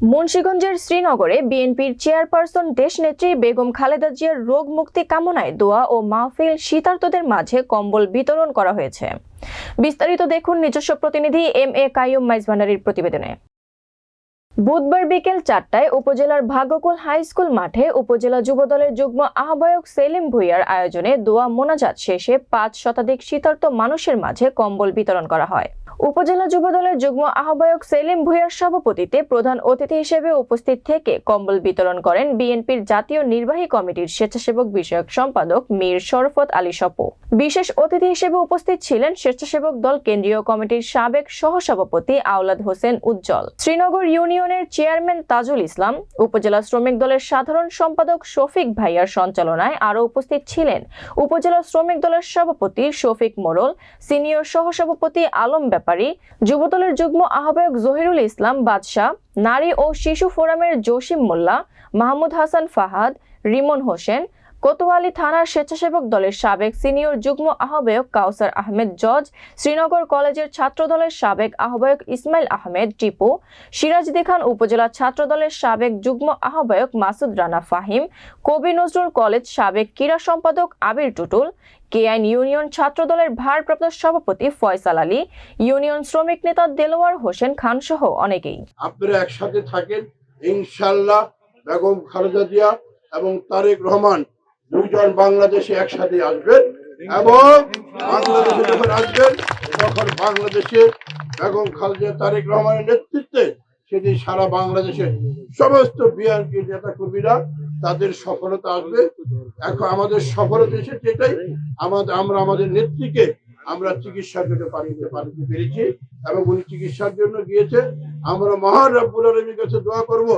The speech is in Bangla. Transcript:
মুন্সিগঞ্জের শ্রীনগরে বিএনপির চেয়ারপারসন দেশনেত্রী বেগম খালেদা জিয়ার রোগ মুক্তি কামনায় দোয়া ও মাহফিল শীতার্তদের মাঝে কম্বল বিতরণ করা হয়েছে। বিস্তারিত দেখুন নিজস্ব প্রতিনিধি এম এ কাইয়ুম মাইজভান্ডারির প্রতিবেদনে। বুধবার বিকেল চারটায় উপজেলার ভাগ্যকুল হাই স্কুল মাঠে উপজেলা যুবদলের যুগ্ম আহ্বায়ক সেলিম ভুইয়ার আয়োজনে দোয়া মোনাজাত শেষে পাঁচ শতাধিক শীতার্ত মানুষের মাঝে কম্বল বিতরণ করা হয়। উপজেলা যুব দলের যুগ্ম আহ্বায়ক সেলিম ভুইয়ার সভাপতিতে প্রধান অতিথি হিসেবে উপস্থিত থেকে কম্বল বিতরণ করেন বিএনপির জাতীয় নির্বাহী কমিটির স্বেচ্ছাসেবক বিষয়ক সম্পাদক মীর শরফত আলী সপু। বিশেষ অতিথি হিসেবে উপস্থিত ছিলেন স্বেচ্ছাসেবক দল কেন্দ্রীয় কমিটির সাবেক সহসভাপতি আওলাদ হোসেন উজ্জ্বল। শ্রীনগর ইউনিয়নের চেয়ারম্যান তাজুল ইসলাম, উপজেলা শ্রমিক দলের সাধারণ সম্পাদক শফিক ভাইয়ার সঞ্চালনায় আরও উপস্থিত ছিলেন উপজেলা শ্রমিক দলের সভাপতি শফিক মোরল সিনিয়র সহসভাপতি আলম ব্যাপারী। যুবদলের যুগ্ম আহ্বায়ক জহিরুল ইসলাম বাদশাহ, নারী ও শিশু ফোরামের জসিম মোল্লা, মাহমুদ হাসান ফাহাদ, রিমন হোসেন কোতোয়ালি থানার স্বেচ্ছাসেবক দলের সাবেক সিনিয়র যুগ্ম আহ্বায়ক কাউসার আহমেদ জজ, শ্রীনগর কলেজের ছাত্রদলের সাবেক আহ্বায়ক ইসমাইল আহমেদ, টিপু সিরাজদি খান উপজেলা ছাত্রদলের সাবেক যুগ্ম আহ্বায়ক মাসুদ রানা ফাহিম, কবি নজরুল কলেজ সাবেক ক্রীড়া সম্পাদক আবির টুটুল, কেআইন ইউনিয়ন ছাত্রদলের ভারপ্রাপ্ত সভাপতি ফয়সাল আলী, ইউনিয়ন শ্রমিক নেতা দেলোয়ার হোসেন খান সহ অনেকেই। আপনারা একসাথে থাকেন ইনশাল্লাহ বেগম খালেদা জিয়া এবং তারেক রহমান দুইজন বাংলাদেশে একসাথে আসবেন এবং বাংলাদেশে যখন আসবেন, তখন বাংলাদেশে বেগম খালেদা তারেক রহমানের নেতৃত্বে সেদিন সারা বাংলাদেশে সমস্ত বিএনপি নেতা কর্মীরা তাদের সফলতা আসবে। এখন আমাদের সফলতা এসেছে এটাই। আমাদের, আমরা আমাদের নেত্রীকে আমরা চিকিৎসার জন্য পাঠিয়ে পাঠাতে পেরেছি এবং উনি চিকিৎসার জন্য গিয়েছে। আমরা মহান রব্বুল আলমীর কাছে দোয়া করব।